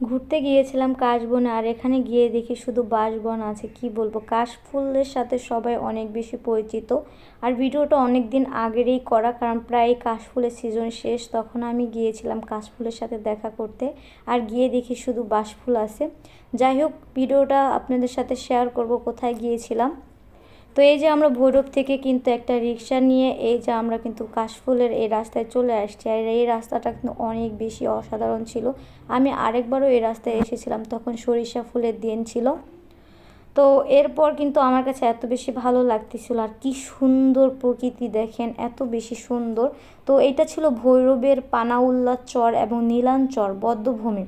ঘুরতে গিয়েছিলাম কাশবনে আর এখানে গিয়ে দেখি শুধু বাঁশবন আছে, কি বলব? কাশফুলের সাথে সবাই অনেক বেশি পরিচিত। আর ভিডিওটা অনেক দিন আগেরই করা, কারণ প্রায় কাশফুলের সিজন শেষ, তখন আমি গিয়েছিলাম কাশফুলের সাথে দেখা করতে আর গিয়ে দেখি শুধু বাঁশফুল আছে। যাই হোক, ভিডিওটা আপনাদের সাথে শেয়ার করব, কোথায় গিয়েছিলাম। তো এই যে আমরা ভৈরব থেকে কিন্তু একটা রিক্সা নিয়ে এই যে আমরা কিন্তু কাশফুলের এই রাস্তায় চলে আসছি আর এই রাস্তাটা কিন্তু অনেক বেশি অসাধারণ ছিল। আমি আরেকবারও এই রাস্তায় এসেছিলাম, তখন সরিষা ফুলের দিন ছিল। তো এরপর কিন্তু আমার কাছে এত বেশি ভালো লাগতেছিল আর কি সুন্দর প্রকৃতি দেখেন, এত বেশি সুন্দর। তো এটা ছিল ভৈরবের পানাউল্লা চর এবং নীলাঞ্চর বদ্ধভূমি।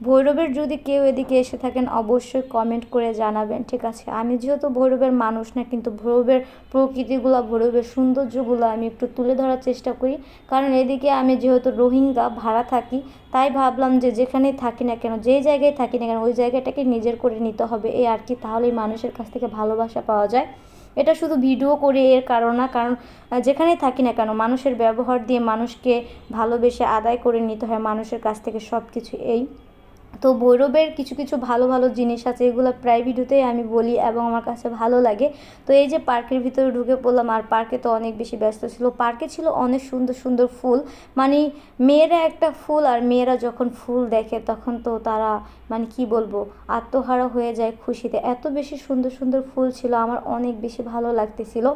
ভৈরবের যদি কেউ এদিকে এসে থাকেন, অবশ্যই কমেন্ট করে জানাবেন, ঠিক আছে? আমি যেহেতু ভৈরবের মানুষ না, কিন্তু ভৈরবের প্রকৃতিগুলো, ভৈরবের সৌন্দর্যগুলো আমি একটু তুলে ধরার চেষ্টা করি। কারণ এদিকে আমি যেহেতু রোহিঙ্গা ভাড়া থাকি, তাই ভাবলাম যে যেখানেই থাকি না কেন, যেই জায়গায় থাকি না কেন, ওই জায়গাটাকে নিজের করে নিতে হবে। এই আর কি, তাহলেই মানুষের কাছ থেকে ভালোবাসা পাওয়া যায়। এটা শুধু ভিডিও করে এর কারণ না, কারণ যেখানেই থাকি না কেন, মানুষের ব্যবহার দিয়ে মানুষকে ভালোবেসে আদায় করে নিতে হয়, মানুষের কাছ থেকে সব কিছু এই। তো ভৈরবের কিছু কিছু ভালো ভালো জিনিস আছে, এগুলো প্রায় ভিডিওতেই আমি বলি এবং আমার কাছে ভালো লাগে। তো এই যে পার্কের ভিতরে ঢুকে পড়লাম, আর পার্কে তো অনেক বেশি ব্যস্ত ছিল, পার্কে ছিল অনেক সুন্দর সুন্দর ফুল। মানে মেয়েরা একটা ফুল, আর মেয়েরা যখন ফুল দেখে, তখন তো তারা মানে কি বলব, আত্মহারা হয়ে যায় খুশিতে। এত বেশি সুন্দর সুন্দর ফুল ছিল, আমার অনেক বেশি ভালো লাগতেছিল।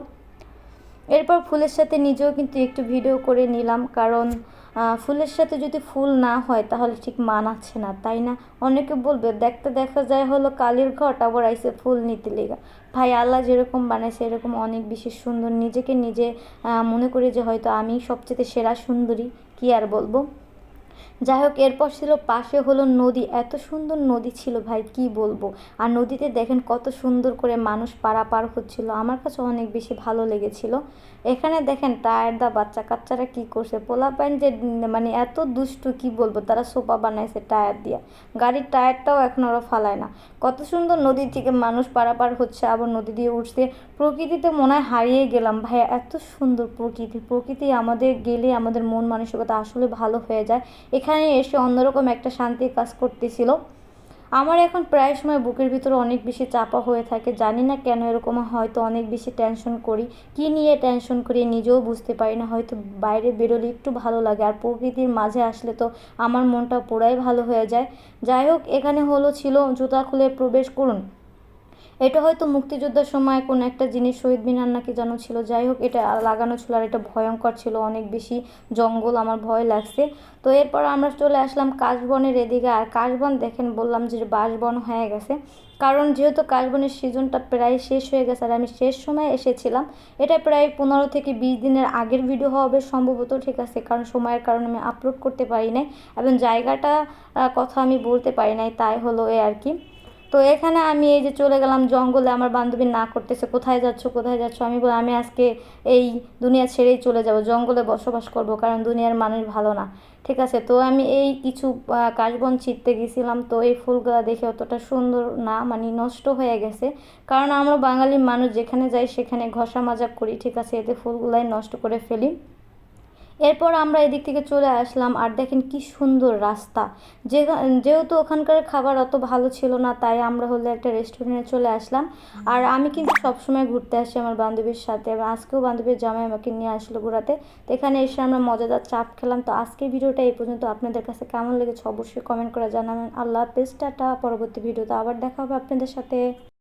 এরপর ফুলের সাথে নিজেও কিন্তু একটু ভিডিও করে নিলাম, কারণ ফুলের সাথে যদি ফুল না হয়, তাহলে ঠিক মানাচ্ছে না, তাই না? অনেকে বলবে, দেখতে দেখা যায় হলো কালির ঘট, আবার আইসে ফুল নিতে লেগা। ভাই, আল্লাহ যেরকম বানাইছে, এরকম অনেক বিশেষ সুন্দর। নিজেকে নিজে মনে করি যে হয়তো আমি সবচেয়ে সেরা সুন্দরী, কি আর বলব? যাই হোক, এরপর ছিল পাশে হলো নদী। এত সুন্দর নদী ছিল ভাই, কি বলব? আর নদীতে দেখেন কত সুন্দর করে মানুষ পারাপার হচ্ছিল। আমার কাছে অনেক বেশি ভালো লেগেছিল। এখানে দেখেন টায়ার দা বাচ্চা কাচ্চারা কি করছে? পোলা প্যান্ট যে মানে এত দুষ্টু, কি বলব? তারা সোফা বানাইছে টায়ার দিয়ে। গাড়ির টায়ারটাও এখন ওরা ফালায় না। কত সুন্দর নদীর থেকে মানুষ পারাপার হচ্ছে, আবার নদী দিয়ে উঠছে। প্রকৃতিতে মনে হয় হারিয়ে গেলাম। ভাই এত সুন্দর প্রকৃতি। প্রকৃতি আমাদের গেলে আমাদের মন মানসিকতা আসলে ভালো হয়ে যায়। এখানে এসে অন্যরকম একটা শান্তি কাজ করতেছিল। আমার এখন প্রায় সময় বুকের ভিতরে অনেক বেশি চাপা হয়ে থাকে। জানি না কেন এরকম হয়তো অনেক বেশি টেনশন করি। কি নিয়ে টেনশন করি নিজেও বুঝতে পারি না। হয়তো বাইরে বেরোলে একটু ভালো লাগে। আর প্রকৃতির মাঝে আসলে তো আমার মনটা পুরাই ভালো হয়ে যায়। যাই হোক, এখানে হলো ছিল জুতা খুলে প্রবেশ করুন। এটা হয়তো মুক্তিযোদ্ধার সময় কোনো একটা জিনিস শহীদ মিনার নাকি যেন ছিল, যাই হোক এটা লাগানো ছিল আর এটা ভয়ঙ্কর ছিল, অনেক বেশি জঙ্গল আমার ভয় লাগছে। তো এরপর আমরা চলে আসলাম কাশবনের এদিকে আর কাশবন দেখেন বললাম যে বাঁশবন হয়ে গেছে। কারণ যেহেতু কাশবনের সিজনটা প্রায় শেষ হয়ে গেছে আর আমি শেষ সময় এসেছিলাম, এটা প্রায় পনেরো থেকে বিশ দিনের আগের ভিডিও হবে সম্ভবত, ঠিক আছে? কারণ সময়ের কারণে আমি আপলোড করতে পারি নাই এবং জায়গাটা কথা আমি বলতে পারি নাই, তাই হলো এ আর কি। তো এখানে আমি এই যে চলে গেলাম জঙ্গলে, আমার বান্ধবী না করতেছে, কোথায় যাচ্ছ কোথায় যাচ্ছ? আমি বলি, আমি আজকে এই দুনিয়া ছেড়েই চলে যাব, জঙ্গলে বসবাস করব, কারণ দুনিয়ার মানুষ ভালো না। ঠিক আছে, তো আমি এই কিছু কাশবন ছিটতে গেছিলাম, তো এই ফুলগুলা দেখে অতটা সুন্দর না মানে নষ্ট হয়ে গেছে। কারণ আমরা বাঙালি মানুষ, যেখানে যাই সেখানে ঘষা মাজা করি, ঠিক আছে? এতে ফুলগুলাই নষ্ট করে ফেলি। এরপর আমরা এদিক থেকে চলে আসলাম আর দেখেন কি সুন্দর রাস্তা। যে যেহেতু ওখানকার খাবার অত ভালো ছিল না, তাই আমরা হলে একটা রেস্টুরেন্টে চলে আসলাম। আর আমি কিন্তু সবসময় ঘুরতে আসি আমার বান্ধবীর সাথে এবং আজকেও বান্ধবীর জামাই আমাকে নিয়ে আসলো ঘোরাতে। তো এখানে এসে আমরা মজাদার চাপ খেলাম। তো আজকের ভিডিওটা এই পর্যন্ত। আপনাদের কাছে কেমন লেগেছে অবশ্যই কমেন্ট করে জানাবেন। আল্লাহ হাফেজ, টাটা। পরবর্তী ভিডিওতে আবার দেখা হবে আপনাদের সাথে।